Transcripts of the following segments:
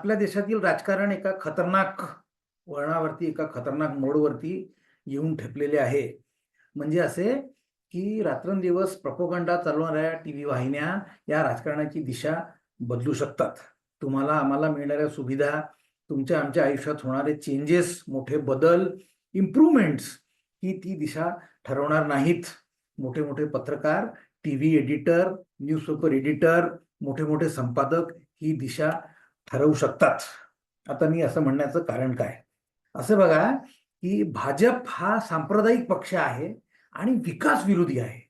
आपल्या देशातील राजकारण एका खतरनाक वळणावरती एका खतरनाक मोडवरती येऊन ठेपलेले आहे. म्हणजे असे की रात्रंदिवस प्रपोगंडा चालवणाऱ्या टी व्ही वाहिन्या या राजकारणाची दिशा बदलू शकतात. तुम्हाला आम्हाला मिळणाऱ्या सुविधा तुमच्या आमच्या आयुष्यात होणारे चेंजेस मोठे बदल इम्प्रूव्हमेंट्स ही ती दिशा ठरवणार नाहीत. मोठे मोठे पत्रकार T V editor newspaper editor मोठे मोठे संपादक ही दिशा ठरवू शकतात. आता मी असं म्हणण्याचं कारण काय? असं बघा की भाजप हा सांप्रदायिक पक्ष आहे आणि विकास विरोधी आहे.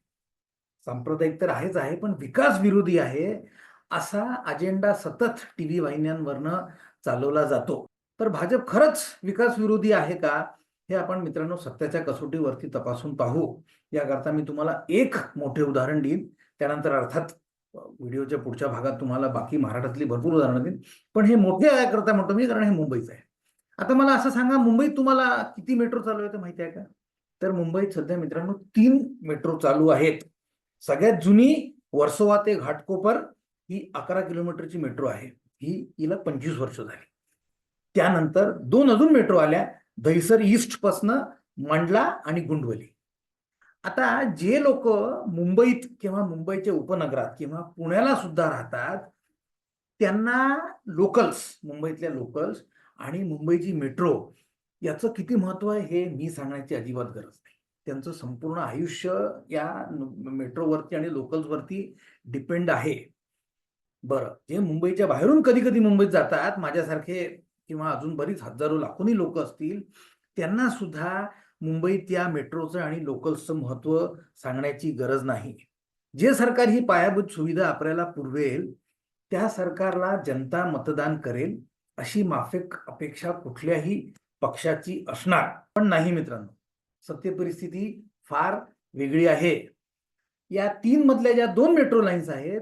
सांप्रदायिक तर आहेच आहे पण विकास विरोधी आहे असा अजेंडा सतत टी व्ही वाहिन्यांवरनं चालवला जातो. तर भाजप खरंच विकास विरोधी आहे का? हे आपण मित्रांनो सत्याच्या कसोटीवरती तपासून पाहू. याकरता मी तुम्हाला एक मोठे उदाहरण देईन. त्यानंतर अर्थात व्हिडिओच्या पुढच्या भागात तुम्हाला बाकी महाराष्ट्रातली भरपूर उदाहरणं देईन. पण हे मोठे करता म्हणतो मी कारण हे मुंबईचं आहे. आता मला असं सांगा मुंबईत तुम्हाला किती मेट्रो चालू आहे ते माहिती आहे का? तर मुंबईत सध्या मित्रांनो तीन मेट्रो चालू आहेत. सगळ्यात जुनी वर्सोवा ते घाटकोपर ही अकरा किलोमीटरची मेट्रो आहे. ही हिला पंचवीस वर्ष झाली. त्यानंतर दोन अजून मेट्रो आल्या दहिसर ईस्ट पासनं मांडला आणि गुंडवली. आता जे लोक मुंबईत किंवा मुंबईच्या उपनगरात किंवा पुण्याला सुद्धा राहतात त्यांना लोकल्स मुंबईतल्या लोकल्स आणि मुंबईची मेट्रो याचं किती महत्त्व आहे हे मी सांगण्याची अजिबात गरज नाही. त्यांचं संपूर्ण आयुष्य या मेट्रोवरती आणि लोकल्सवरती डिपेंड आहे. बरं जे मुंबईच्या बाहेरून कधी कधी मुंबईत जातात माझ्यासारखे किंवा अजून बरीच हजारो लाखोनी लोक असतील त्यांना सुद्धा मुंबईत या मेट्रोचं आणि लोकल्सचं महत्त्व सांगण्याची गरज नाही. जे सरकार ही पायाभूत सुविधा आपल्याला पुरवेल त्या सरकारला जनता मतदान करेल अशी माफिक अपेक्षा कुठल्याही पक्षाची असणार. पण नाही मित्रांनो सत्य परिस्थिती फार वेगळी आहे. या तीन मधल्या ज्या दोन मेट्रो लाईन्स आहेत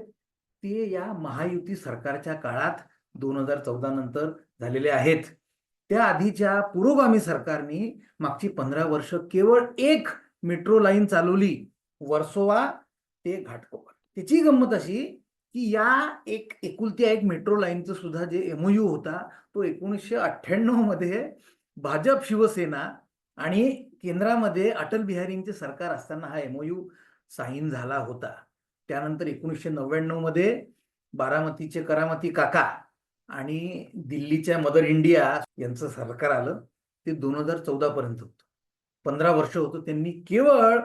ते या महायुती सरकारच्या काळात दोन हजार चौदा नंतर झालेले आहेत. त्या आधीच्या पुरोगामी सरकारने मागची पंधरा वर्ष केवळ एक मेट्रो लाईन चालवली वर्सोवा ते घाटकोपर. त्याची गंमत अशी की या एक एकुलत्या एक मेट्रो लाईनचं सुद्धा जे एमओयू होता तो एकोणीसशे अठ्ठ्याण्णवमध्ये भाजप शिवसेना आणि केंद्रामध्ये अटल बिहारींचे सरकार असताना हा एमओयू साईन झाला होता. त्यानंतर एकोणीसशे नव्याण्णवमध्ये बारामतीचे करामती काका आणि दिल्लीच्या मदर इंडिया यांचं सरकार आलं ते दोन हजार चौदा पर्यंत होतं. पंधरा वर्ष होतं त्यांनी केवळ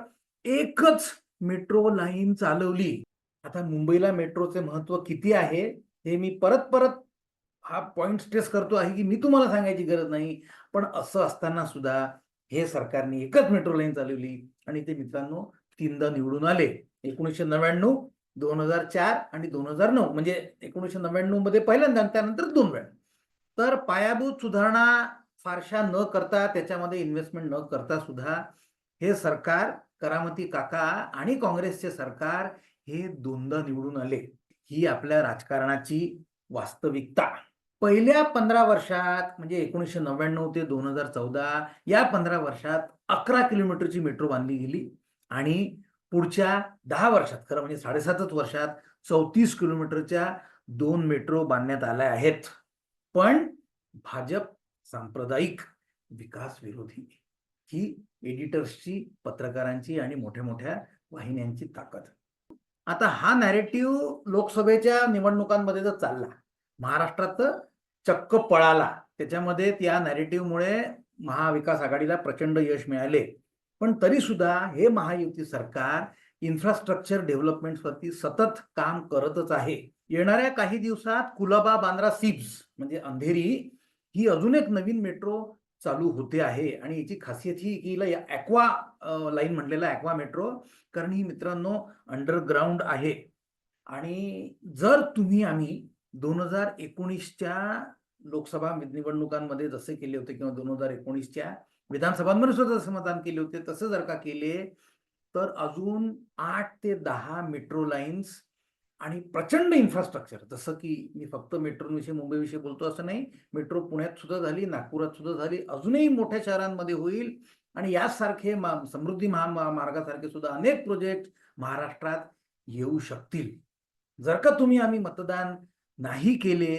एकच मेट्रो लाईन चालवली. आता मुंबईला मेट्रोचे महत्त्व किती आहे हे मी परत परत हा पॉइंट स्ट्रेस करतो आहे की मी तुम्हाला सांगायची गरज नाही. पण असं असताना सुद्धा हे सरकारने एकच मेट्रो लाईन चालवली आणि ते मित्रांनो तीनदा निवडून आले. एकोणीसशे नव्याण्णव दोन हजार चार आणि दोन हजार नऊ म्हणजे एकोणीसशे नव्याण्णवमध्ये पहिल्यांदा त्यानंतर दोन वेळा. तर पायाभूत सुधारणा फारशा न करता त्याच्यामध्ये इन्व्हेस्टमेंट न करता सुद्धा हे सरकार करामती काका आणि काँग्रेसचे सरकार हे दोनदा निवडून आले. ही आपल्या राजकारणाची वास्तविकता. पहिल्या पंधरा वर्षात म्हणजे एकोणीसशे नव्याण्णव ते दोन हजार चौदा या पंधरा वर्षात अकरा किलोमीटरची मेट्रो बांधली गेली आणि पुढच्या दहा वर्षात खरं म्हणजे साडेसातच वर्षात चौतीस किलोमीटरच्या दोन मेट्रो बांधण्यात आल्या आहेत. पण भाजप सांप्रदायिक विकास विरोधी ही एडिटर्सची पत्रकारांची आणि मोठ्या मोठ्या वाहिन्यांची ताकद. आता हा नॅरेटिव्ह लोकसभेच्या निवडणुकांमध्ये जर चालला महाराष्ट्रात चक्क पळाला. त्याच्यामध्ये त्या नॅरेटिव्हमुळे महाविकास आघाडीला प्रचंड यश मिळाले. पण तरी सुद्धा हे महायुती सरकार इन्फ्रास्ट्रक्चर डेव्हलपमेंटवरती सतत काम करतच आहे. येणाऱ्या काही दिवसात कुलाबा बांद्रा सिप्स म्हणजे अंधेरी ही अजून एक नवीन मेट्रो चालू होते आहे. आणि याची खासियत ही की हिला ॲक्वा लाईन म्हणलेला ॲक्वा मेट्रो कारण ही मित्रांनो अंडरग्राऊंड आहे. आणि जर तुम्ही आम्ही दोन हजार एकोणीसच्या लोकसभा निवडणुकांमध्ये जसे केले होते किंवा दोन हजार एकोणीसच्या विधानसभांमध्ये सुद्धा समाधान केले होते तसं जर का केले तर अजून आठ ते दहा मेट्रो लाईन्स आणि प्रचंड इन्फ्रास्ट्रक्चर जसं की मी फक्त मेट्रोविषयी मुंबईविषयी बोलतो असं नाही मेट्रो पुण्यात सुद्धा झाली नागपुरात सुद्धा झाली अजूनही मोठ्या शहरांमध्ये होईल. आणि यासारखे समृद्धी महामार्गासारखे सुद्धा अनेक प्रोजेक्ट महाराष्ट्रात येऊ शकतील. जर का तुम्ही आम्ही मतदान नाही केले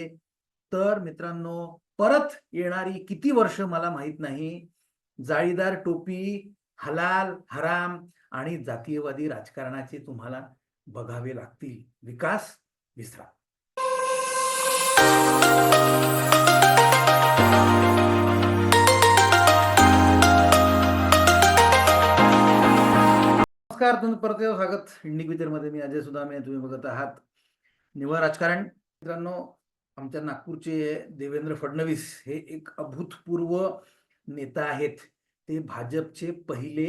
तर मित्रांनो परत येणारी किती वर्ष मला माहीत नाही जाळीदार टोपी हलाल हराम आणि जातीयवादी राजकारणाचे तुम्हाला बघावे लागतील. विकास विसरा नमस्कार तुम्ही परत स्वागत. इंडिकमध्ये मी अजय सुदामे तुम्ही बघत आहात. निव्वळ राजकारण. मित्रांनो आमच्या नागपूरचे देवेंद्र फडणवीस हे एक अभूतपूर्व नेता आहेत ते भाजपचे पहिले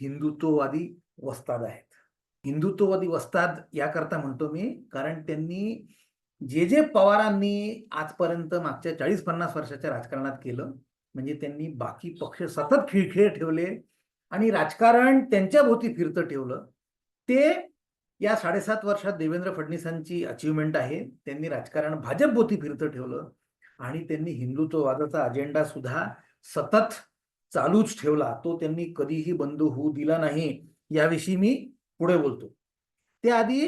हिंदुत्ववादी वस्ताद आहेत. हिंदुत्ववादी वस्ताद याकरता म्हणतो मी कारण त्यांनी जे जे पवारांनी आजपर्यंत मागच्या चाळीस पन्नास वर्षाच्या राजकारणात केलं म्हणजे त्यांनी बाकी पक्ष सतत खिळखिळे ठेवले आणि राजकारण त्यांच्या भोवती फिरतं ठेवलं ते या साडेसात वर्षात देवेंद्र फडणवीसांची अचिव्हमेंट आहे त्यांनी राजकारण भाजप भोवती फिरतं ठेवलं आणि त्यांनी हिंदुत्ववादाचा अजेंडा सुद्धा सतत चालूच ठेवला तो त्यांनी कधीही बंद होऊ दिला नाही याविषयी मी पुढे बोलतो. त्याआधी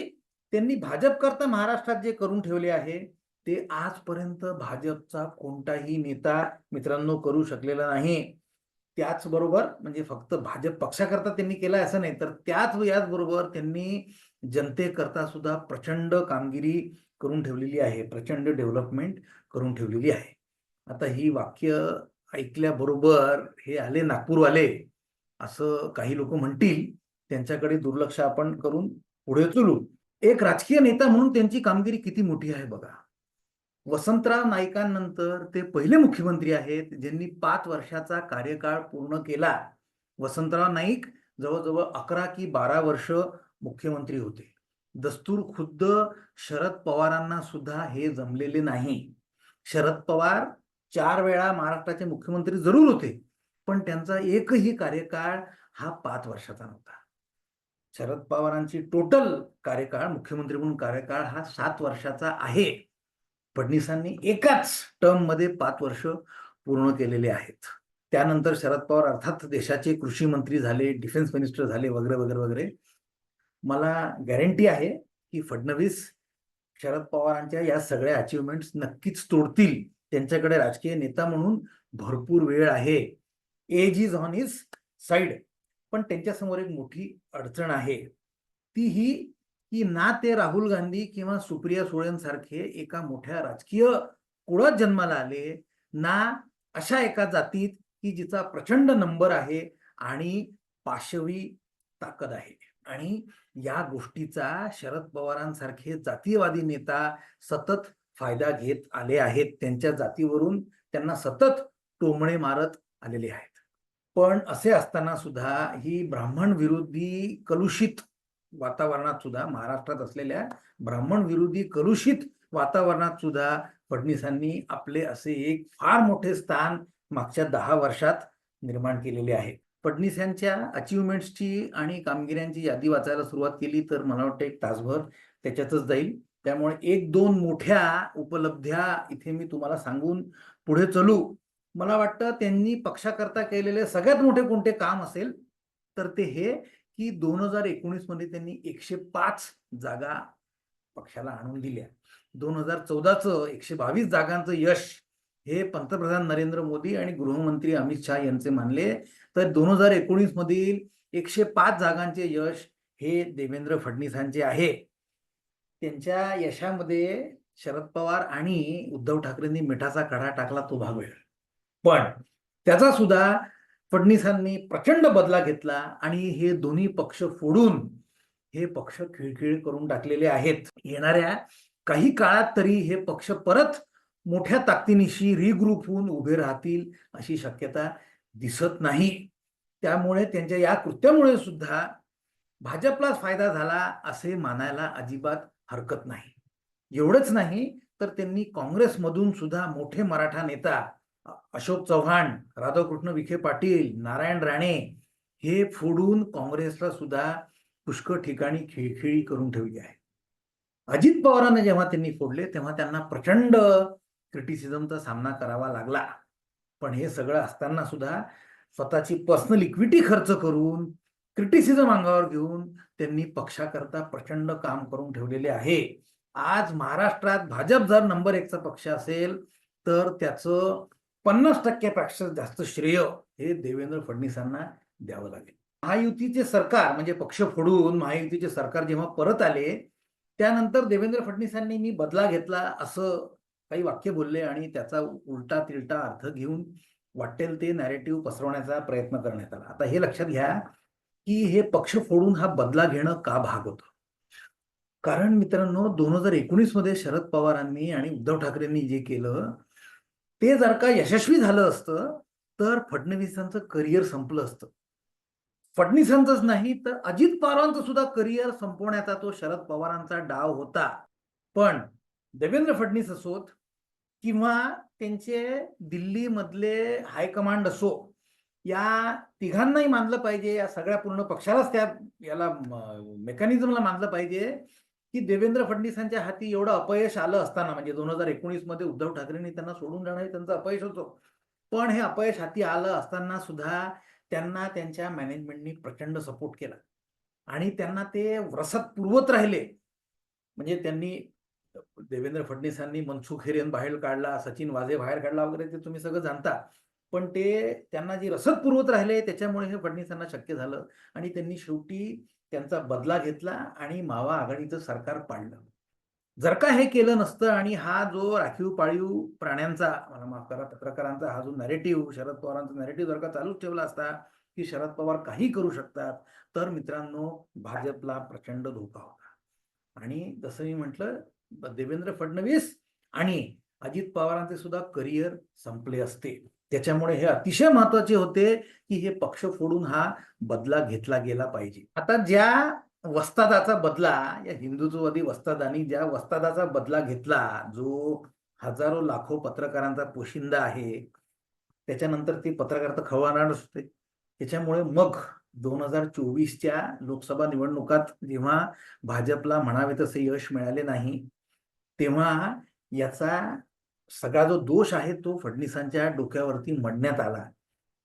त्यांनी भाजप करता महाराष्ट्रात जे करून ठेवले आहे ते आजपर्यंत भाजपचा कोणताही नेता मित्रांनो करू शकलेला नाही. त्याचबरोबर म्हणजे फक्त भाजप पक्षाकरता त्यांनी केलं असं नाही तर त्याच याचबरोबर त्यांनी जनतेकरता सुद्धा प्रचंड कामगिरी करून ठेवलेली आहे प्रचंड डेव्हलपमेंट करून ठेवलेली आहे. आता ही वाक्य ऐकल्याबरोबर हे आले नागपूरवाले असं काही लोक म्हणतील त्यांच्याकडे दुर्लक्ष आपण करून पुढे चुलू. एक राजकीय नेता म्हणून त्यांची कामगिरी किती मोठी आहे बघा. वसंतराव नाईकांनंतर ते पहिले मुख्यमंत्री आहेत ज्यांनी पाच वर्षाचा कार्यकाळ पूर्ण केला. वसंतराव नाईक जवळजवळ अकरा की बारा वर्ष मुख्यमंत्री होते. दस्तूर खुद्द शरद पवारांना सुद्धा हे जमलेले नाही. शरद पवार चार वेळा महाराष्ट्राचे मुख्यमंत्री जरूर होते पण त्यांचा एकही कार्यकाळ हा पाच वर्षाचा नव्हता. शरद पवारांची टोटल कार्यकाळ मुख्यमंत्री म्हणून कार्यकाळ हा सात वर्षाचा आहे. फडणवीसांनी एकाच टर्ममध्ये पाच वर्ष पूर्ण केलेले आहेत. त्यानंतर शरद पवार अर्थात देशाचे कृषी मंत्री झाले डिफेन्स मिनिस्टर झाले वगैरे वगैरे वगैरे. मला गॅरंटी आहे की फडणवीस शरद पवारांच्या या सगळ्या अचिव्हमेंट नक्कीच तोडतील. त्यांच्याकडे राजकीय नेता म्हणून भरपूर वेळ आहे. Age is on his side पण त्यांच्यासमोर एक मोठी अडचण आहे. ती ही की ना ते राहुल गांधी किंवा सुप्रिया सुळेंसारखे एका मोठ्या राजकीय कुळात जन्माला आले ना अशा एका जातीत की जिचा प्रचंड नंबर आहे आणि पाशवी ताकद आहे. आणि या गोष्टीचा शरद पवारांसारखे जातीयवादी नेता सतत फायदा घेत आले आहेत. त्यांच्या जातीवरून त्यांना सतत टोमणे मारत आलेले आहेत. पण असे असताना सुद्धा ही ब्राह्मण विरोधी कलुषित वातावरणात सुद्धा महाराष्ट्रात असलेल्या ब्राह्मण विरोधी कलुषित वातावरणात सुद्धा फडणवीसांनी आपले असे एक फार मोठे स्थान मागच्या दहा वर्षात निर्माण केलेले आहे. फडणीस यांच्या अचिव्हमेंट्सची आणि कामगिऱ्यांची यादी वाचायला सुरुवात केली तर मला वाटतं एक तासभर त्याच्यातच जाईल. त्यामुळे एक दोन मोठ्या उपलब्ध्या इथे मी तुम्हाला सांगून पुढे चलू. मला वाटतं त्यांनी पक्षाकरता केलेले सगळ्यात मोठे कोणते काम असेल तर ते हे की दोन हजार एकोणीसमध्ये त्यांनी एकशे पाच जागा पक्षाला आणून दिल्या. दोन हजार चौदाचं एकशे बावीस जागांचं यश हे पंतप्रधान नरेंद्र मोदी आणि गृहमंत्री अमित शहा यांचे मानले. तर दोन हजार एकोणीस मधील एकशे पाच जागांचे यश हे देवेंद्र फडणवीसांचे आहे. त्यांच्या यशामध्ये शरद पवार आणि उद्धव ठाकरेंनी मिठाचा कडा टाकला तो भाग वेळ पण त्याचा सुद्धा फडणवीसांनी प्रचंड बदला घेतला आणि हे दोन्ही पक्ष फोडून हे पक्ष खिळखिळ करून टाकलेले आहेत. येणाऱ्या काही काळात तरी हे पक्ष परत मोठ्या ताकदीनिशी रिग्रुप होऊन उभे राहतील अशी शक्यता दिसत नाही. त्यामुळे त्यांच्या या कृत्यामुळे सुद्धा भाजपलाच फायदा झाला असे मानायला अजिबात हरकत नाही. एवढंच नाही तर त्यांनी काँग्रेसमधून सुद्धा मोठे मराठा नेता अशोक चव्हाण राधाकृष्ण विखे पाटील नारायण राणे हे फोडून काँग्रेसला सुद्धा पुष्कळ ठिकाणी खिळखिळी करून ठेवली आहे. अजित पवारांना जेव्हा त्यांनी फोडले तेव्हा त्यांना प्रचंड क्रिटिसिझमचा सामना करावा लागला. पण हे सगळं असताना सुद्धा स्वतःची पर्सनल इक्विटी खर्च करून क्रिटिसिझम अंगावर घेऊन त्यांनी पक्षाकरता प्रचंड काम करून ठेवलेले आहे. आज महाराष्ट्रात भाजप जर नंबर एकचा पक्ष असेल तर त्याचं पन्नास टक्क्यापेक्षा जास्त श्रेय हे देवेंद्र फडणवीसांना द्यावं लागेल. महायुतीचे सरकार म्हणजे पक्ष फोडून महायुतीचे सरकार जेव्हा परत आले त्यानंतर देवेंद्र फडणवीसांनी मी बदला घेतला असं काही वाक्य बोलले आणि त्याचा उलटा तिलटा अर्थ घेऊन वाटेल ते नॅरेटिव्ह पसरवण्याचा प्रयत्न करण्यात आला. आता हे लक्षात घ्या की हे पक्ष फोडून हा बदला घेणं का भाग होतं? कारण मित्रांनो दोन हजार एकोणीसमध्ये शरद पवारांनी आणि उद्धव ठाकरेंनी जे केलं ते जर का यशस्वी झालं असतं तर फडणवीसांचं करिअर संपलं असतं. फडणवीसांचंच नाही तर अजित पवारांचं सुद्धा करिअर संपवण्याचा तो शरद पवारांचा डाव होता. पण देवेंद्र फडणवीस असोत किंवा त्यांचे दिल्लीमधले हायकमांड असो या तिघांनाही मानलं पाहिजे या सगळ्या पूर्ण पक्षालाच त्या याला मेकॅनिझमला मानलं पाहिजे की देवेंद्र फडणवीसांच्या हाती एवढं अपयश आलं असताना म्हणजे दोन हजार एकोणीसमध्ये उद्धव ठाकरेंनी त्यांना सोडून जाणं हे त्यांचं अपयश होतो. पण हे अपयश हाती आलं असताना सुद्धा त्यांना त्यांच्या मॅनेजमेंटनी प्रचंड सपोर्ट केला. आणि त्यांना ते व्रसत पुरवत राहिले. म्हणजे त्यांनी देवेंद्र फडणवीसांनी मनसुख हिरेन बाहेर काढला सचिन वाझे बाहेर काढला वगैरे ते तुम्ही सगळं जाणता. पण ते त्यांना जी रसद पुरवत राहिले त्याच्यामुळे हे फडणवीसांना शक्य झालं आणि त्यांनी शेवटी त्यांचा बदला घेतला आणि मावा आघाडीचं सरकार पाडलं. जर का हे केलं नसतं आणि हा जो राखीव पाळीव प्राण्यांचा मला माफ करा पत्रकारांचा हा जो नॅरेटिव्ह शरद पवारांचा नॅरेटिव्ह जर का चालूच ठेवला असता की शरद पवार काही करू शकतात तर मित्रांनो भाजपला प्रचंड धोका होता. आणि जसं मी म्हटलं देवेंद्र फडणवीस आणि अजित पवारांचे सुद्धा करिअर संपले असते. त्याच्यामुळे हे अतिशय महत्त्वाचे होते की हे पक्ष फोडून हा बदला घेतला गेला पाहिजे. आता ज्या वस्तादाचा बदला या हिंदुत्ववादी वस्तादानी ज्या वस्तादाचा बदला घेतला जो हजारो लाखो पत्रकारांचा पोशिंदा आहे त्याच्यानंतर ते पत्रकार तर खवळणारच होते. त्याच्यामुळे मग दोन हजार चोवीसच्या लोकसभा निवडणुकात जेव्हा भाजपला म्हणावे तसे यश मिळाले नाही तेव्हा याचा सगळा जो दोष आहे तो फडणवीसांच्या डोक्यावरती मडण्यात आला.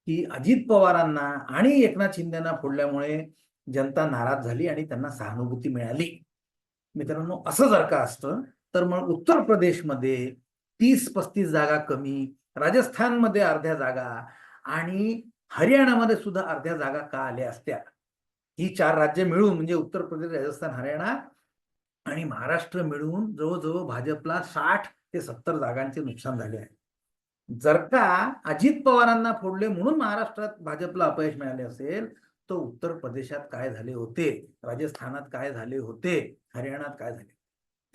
की अजित पवारांना आणि एकनाथ शिंदेना फोडल्यामुळे जनता नाराज झाली आणि त्यांना सहानुभूती मिळाली. मित्रांनो असं जर का असतं तर मग उत्तर प्रदेशमध्ये तीस पस्तीस जागा कमी राजस्थानमध्ये अर्ध्या जागा आणि हरियाणामध्ये सुद्धा अर्ध्या जागा का आल्या असत्या? ही चार राज्य मिळून म्हणजे उत्तर प्रदेश राजस्थान हरियाणा आणि महाराष्ट्र मिळून जवळजवळ भाजपला साठ ते सत्तर जागांचे नुकसान झाले आहे. जर का अजित पवारांना फोडले म्हणून महाराष्ट्रात भाजपला अपयश मिळाले असेल तर उत्तर प्रदेशात काय झाले होते? राजस्थानात काय झाले होते? हरियाणात काय झाले?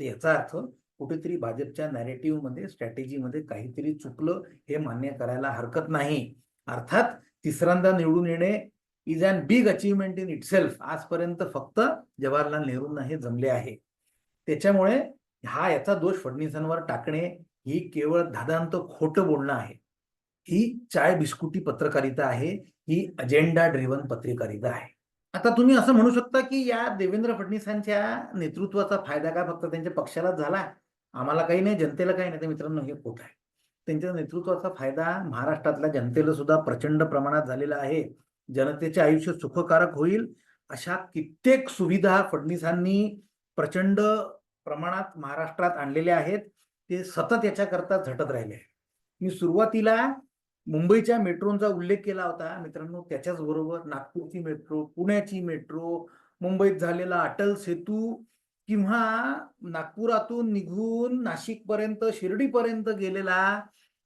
ते याचा अर्थ कुठेतरी भाजपच्या नॅरेटिव्हमध्ये स्ट्रॅटेजीमध्ये काहीतरी चुकलं हे मान्य करायला हरकत नाही. अर्थात तिसऱ्यांदा निवडून येणे is an big achievement in itself आजपर्यंत फक्त जवाहरलाल नेहरूंना हे जमले आहे. त्याच्यामुळे हा याचा दोष फडणवीसांवर टाकणे ही केवळ धादांत खोटं बोलणं आहे. ही चाय बिस्कुटी पत्रकारिता आहे ही अजेंडा ड्रिव्हन पत्रकारिता आहे. आता तुम्ही असं म्हणू शकता की या देवेंद्र फडणवीसांच्या नेतृत्वाचा फायदा काय फक्त त्यांच्या पक्षालाच झाला? आम्हाला काही नाही जनतेला काही नाही. तर मित्रांनो हे खोट आहे. त्यांच्या नेतृत्वाचा फायदा महाराष्ट्रातल्या जनतेला सुद्धा प्रचंड प्रमाणात झालेला आहे. जनतेचे आयुष्य सुखकारक होईल अशा कित्येक सुविधा फडणवीसांनी प्रचंड प्रमाणात महाराष्ट्रात आणलेले आहेत ते सतत याच्याकरता झटत राहिले मी सुरुवातीला मुंबईच्या मेट्रोचा उल्लेख केला होता मित्रांनो त्याच्याच बरोबर नागपूरची मेट्रो पुण्याची मेट्रो मुंबईत झालेला अटल सेतू किंवा नागपुरातून निघून नाशिकपर्यंत शिर्डीपर्यंत गेलेला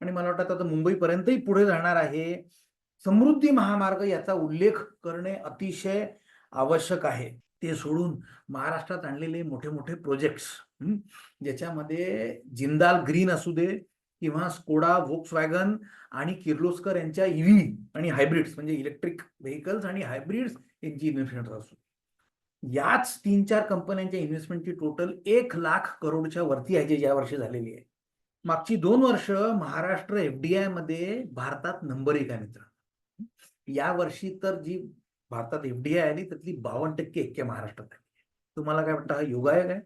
आणि मला वाटतं आता मुंबईपर्यंतही पुढे जाणार आहे समृद्धी महामार्ग याचा उल्लेख करणे अतिशय आवश्यक आहे. ते सोडून महाराष्ट्रात आणलेले मोठे मोठे प्रोजेक्ट्स ज्याच्यामध्ये जिंदाल ग्रीन असू दे किंवा स्कोडा वोक्स वॅगन आणि किर्लोस्कर यांच्या ईव्ही आणि हायब्रिड्स म्हणजे इलेक्ट्रिक व्हेकल्स आणि हायब्रिड्स यांची इन्व्हेस्टमेंट असू याच तीन चार कंपन्यांच्या इन्व्हेस्टमेंटची टोटल एक लाख करोडच्या वरती आहे जे या वर्षी झालेली आहे. मागची दोन वर्ष महाराष्ट्र एफडीआयमध्ये भारतात नंबर एक आहे मित्र या वर्षी तर जी भारतात एफडीआय आली त्यातली बावन्न टक्के एक्क्या महाराष्ट्रात आहे. तुम्हाला काय म्हणता हा योगायोग आहे?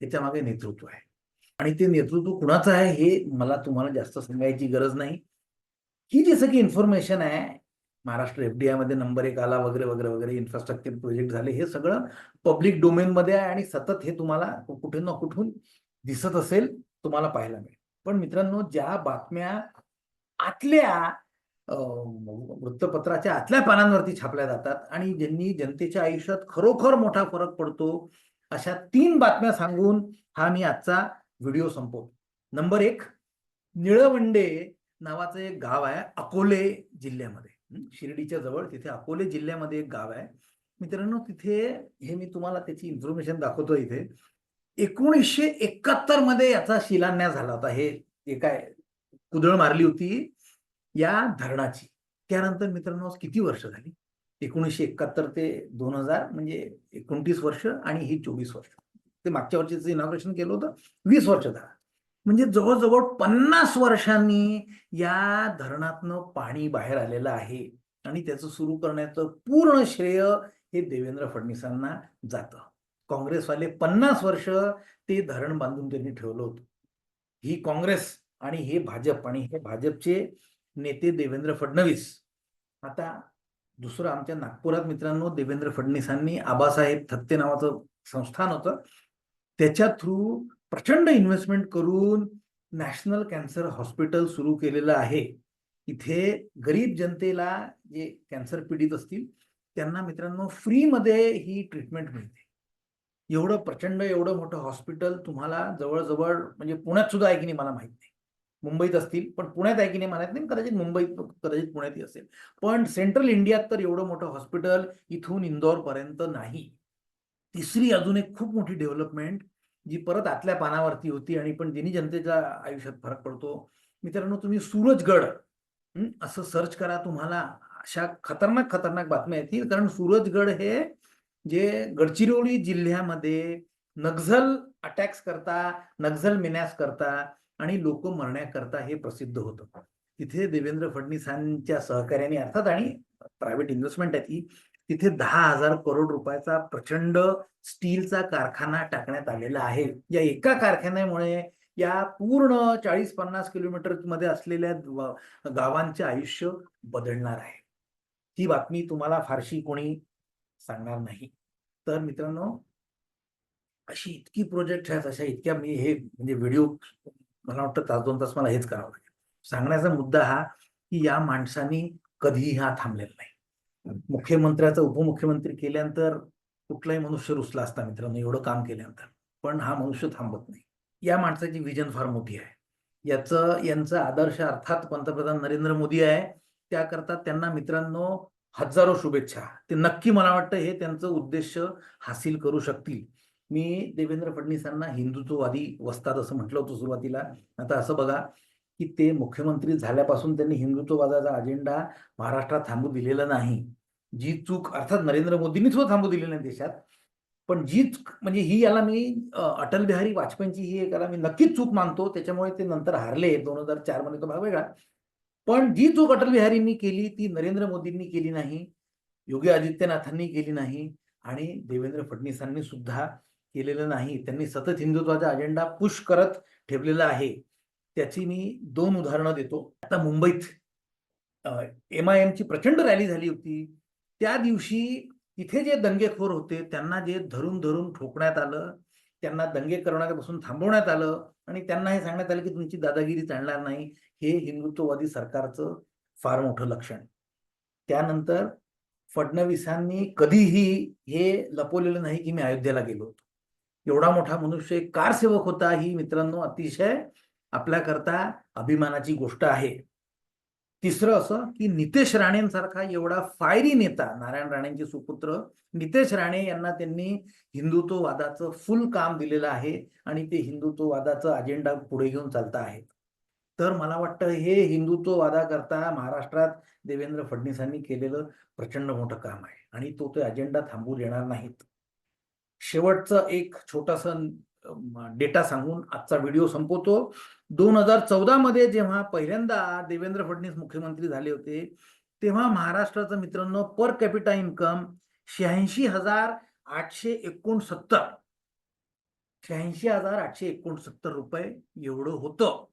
त्याच्यामागे नेतृत्व आहे. आणि ते नेतृत्व कुणाचं आहे हे मला तुम्हाला जास्त सांगायची गरज नाही. ही जसं की इन्फॉर्मेशन आहे महाराष्ट्र एफडीआयमध्ये नंबर एक आला वगैरे वगैरे वगैरे इन्फ्रास्ट्रक्चर प्रोजेक्ट झाले हे सगळं पब्लिक डोमेन मध्ये आहे आणि सतत हे तुम्हाला कुठे ना कुठून दिसत असेल तुम्हाला पाहायला मिळेल. पण मित्रांनो ज्या बातम्या आतल्या वृत्तपत्राच्या आतल्या पानांवरती छापल्या जातात आणि ज्यांनी जनतेच्या आयुष्यात खरोखर मोठा फरक पडतो अशा तीन बातम्या सांगून हा मी आजचा व्हिडिओ संपवतो. नंबर एक निळवंडे नावाचं एक गाव आहे अकोले जिल्ह्यामध्ये. शिर्डीच्या जवळ तिथे अकोले जिल्ह्यामध्ये एक गाव आहे. मित्रांनो तिथे हे मी तुम्हाला त्याची इन्फॉर्मेशन दाखवतो इथे. एकोणीसशे एकाहत्तरमध्ये याचा शिलान्यास झाला होता. हे एक काय कुदळ मारली होती. या धरणाची. त्यानंतर मित्रांनो किती वर्ष झाली? एकोणीसशे एकाहत्तर ते दोन हजार म्हणजे एकोणतीस वर्ष आणि ही चोवीस वर्ष. ते मागच्या वर्षीचं इनॉग्रेशन केलं होतं. वीस वर्ष झाला. म्हणजे जवळजवळ पन्नास वर्षांनी या धरणातनं पाणी बाहेर आलेलं आहे आणि त्याचं सुरू करण्याचं पूर्ण श्रेय हे देवेंद्र फडणवीसांना जातं. काँग्रेसवाले पन्नास वर्ष ते धरण बांधून त्यांनी ठेवलं होतं. ही काँग्रेस आणि हे भाजप आणि हे भाजपचे नेते देवेंद्र फडणवीस. आता दुसरं आमच्या नागपुरात मित्रांनो देवेंद्र फडणवीसांनी आबासाहेब थत्ते नावाचं संस्थान होतं. त्याच्या थ्रू प्रचंड इन्व्हेस्टमेंट करून नॅशनल कॅन्सर हॉस्पिटल सुरू केलेलं आहे. इथे गरीब जनतेला जे कॅन्सर पीडित असतील त्यांना मित्रांनो फ्रीमध्ये ही ट्रीटमेंट मिळते. एवढं प्रचंड एवढं मोठं हॉस्पिटल तुम्हाला जवळजवळ म्हणजे पुण्यात सुद्धा आहे की नाही मला माहीत नाही. मुंबईत असतील पण पुण्यात आहे की नाही माहीत नाही कदाचित मुंबईत कदाचित पुण्यातही असेल. पण सेंट्रल इंडियात तर एवढं मोठं हॉस्पिटल इथून इंदोर पर्यंत नाही. तिसरी अजून एक खूप मोठी डेव्हलपमेंट जी परत आतल्या पानावरती होती आणि पण जिनी जनतेच्या आयुष्यात फरक पडतो. मित्रांनो तुम्ही सूरजगड असं सर्च करा तुम्हाला अशा खतरनाक खतरनाक बातम्या येतील. कारण सूरजगड हे जे गडचिरोली जिल्ह्यामध्ये नक्झल अटॅक्स करता नक्झल मिनॅस करता आणि लोक मरण्याकरता हे प्रसिद्ध होतं. तिथे देवेंद्र फडणवीसांच्या सहकार्याने अर्थात आणि प्रायव्हेट इन्व्हेस्टमेंट आहे ती तिथे दहा हजार करोड रुपयाचा प्रचंड स्टीलचा कारखाना टाकण्यात आलेला आहे. या एका कारखान्यामुळे या पूर्ण चाळीस पन्नास किलोमीटरमध्ये असलेल्या गावांचे आयुष्य बदलणार आहे. ही बातमी तुम्हाला फारशी कोणी सांगणार नाही. तर मित्रांनो अशी इतकी प्रोजेक्ट आहेत अशा इतक्या मी हे म्हणजे व्हिडिओ मला वाटतं तास दोन तास मला हेच करावं लागेल. सांगण्याचा मुद्दा हा की या माणसानी कधीही हा थांबलेला नाही. मुख्यमंत्र्याचा उपमुख्यमंत्री केल्यानंतर कुठलाही मनुष्य रुसला असता मित्रांनो एवढं काम केल्यानंतर. पण हा मनुष्य थांबत नाही. या माणसाची विजन फार मोठी आहे. याचं यांचा आदर्श अर्थात पंतप्रधान नरेंद्र मोदी आहे. त्याकरता त्यांना मित्रांनो हजारो शुभेच्छा. ते नक्की मला वाटतं हे त्यांचं उद्देश हासिल करू शकतील. मी देवेंद्र फडणवीसांना हिंदुत्ववादी वस्तात असं म्हटलं होतं सुरुवातीला. आता असं बघा की ते मुख्यमंत्री झाल्यापासून त्यांनी हिंदुत्ववादाचा अजेंडा महाराष्ट्रात थांबू दिलेला नाही. जी चूक अर्थात नरेंद्र मोदींनी सुद्धा थांबू दिलेली नाही देशात. पण जी चूक- म्हणजे ही याला मी अटल बिहारी वाजपेयींची ही एक याला मी नक्कीच चूक मानतो. त्याच्यामुळे ते नंतर हारले. दोन हजार चारमध्ये तो भाग वेगळा. पण जी चूक अटल बिहारींनी केली ती नरेंद्र मोदींनी केली नाही. योगी आदित्यनाथांनी केली नाही. आणि देवेंद्र फडणवीसांनी सुद्धा केलेलं नाही. त्यांनी सतत हिंदुत्वाचा अजेंडा पुश करत ठेवलेला आहे. त्याची मी दोन उदाहरणं देतो. आता मुंबईत एम आय एमची प्रचंड रॅली झाली होती. त्या दिवशी इथे जे दंगेखोर होते त्यांना जे धरून धरून ठोकण्यात आलं त्यांना दंगे करण्यापासून थांबवण्यात आलं आणि त्यांना हे सांगण्यात आलं की तुमची दादागिरी चालणार नाही. हे हिंदुत्ववादी सरकारचं फार मोठं लक्षण. त्यानंतर फडणवीसांनी कधीही हे लपवलेलं नाही की मी अयोध्येला गेलो होतो. एवढा मोठा मनुष्य एक कारसेवक होता ही मित्रांनो अतिशय आपल्याकरता अभिमानाची गोष्ट आहे. तिसरं असं की नितेश राणेंसारखा एवढा फायरी नेता नारायण राणेंचे सुपुत्र नितेश राणे यांना त्यांनी हिंदुत्ववादाचं फुल काम दिलेलं आहे आणि ते हिंदुत्ववादाचं अजेंडा पुढे घेऊन चालता आहेत. तर मला वाटतं हे हिंदुत्ववादाकरता महाराष्ट्रात देवेंद्र फडणवीसांनी केलेलं प्रचंड मोठं काम आहे आणि तो ते अजेंडा थांबू देणार नाहीत. शेवटचं एक छोटासा डेटा सांगून आजचा व्हिडिओ संपवतो. दोन हजार चौदा मध्ये जेव्हा पहिल्यांदा देवेंद्र फडणवीस मुख्यमंत्री झाले होते तेव्हा महाराष्ट्राचं मित्रांनो पर कॅपिटा इन्कम शहाऐंशी हजार आठशे एकोणसत्तर. शहाऐंशी हजार आठशे एकोणसत्तर रुपये एवढं होतं.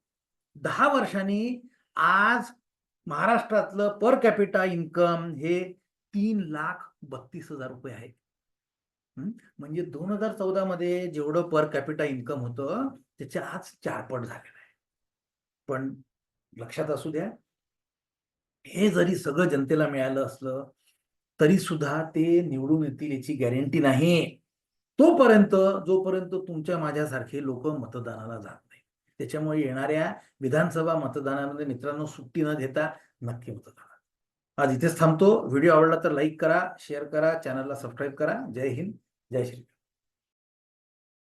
दहा वर्षांनी आज महाराष्ट्रातलं पर कॅपिटा इन्कम हे तीन लाख बत्तीस हजार रुपये आहे. म्हणजे दोन हजार चौदा मध्ये जेवढं पर कॅपिटा इन्कम होतं त्याच्या आज चारपट झालेलं आहे. पण लक्षात असू द्या हे जरी सगळं जनतेला मिळालं असलं तरी सुद्धा ते निवडून येतील याची गॅरंटी नाही. तोपर्यंत जोपर्यंत तुमच्या माझ्यासारखे लोक मतदानाला जात नाही त्याच्यामुळे येणाऱ्या विधानसभा मतदानामध्ये मित्रांनो सुट्टी न घेता नक्की मतदान. आज इथेच थांबतो. व्हिडिओ आवडला तर लाईक करा शेअर करा चॅनलला सबस्क्राईब करा. जय हिंद. जय श्री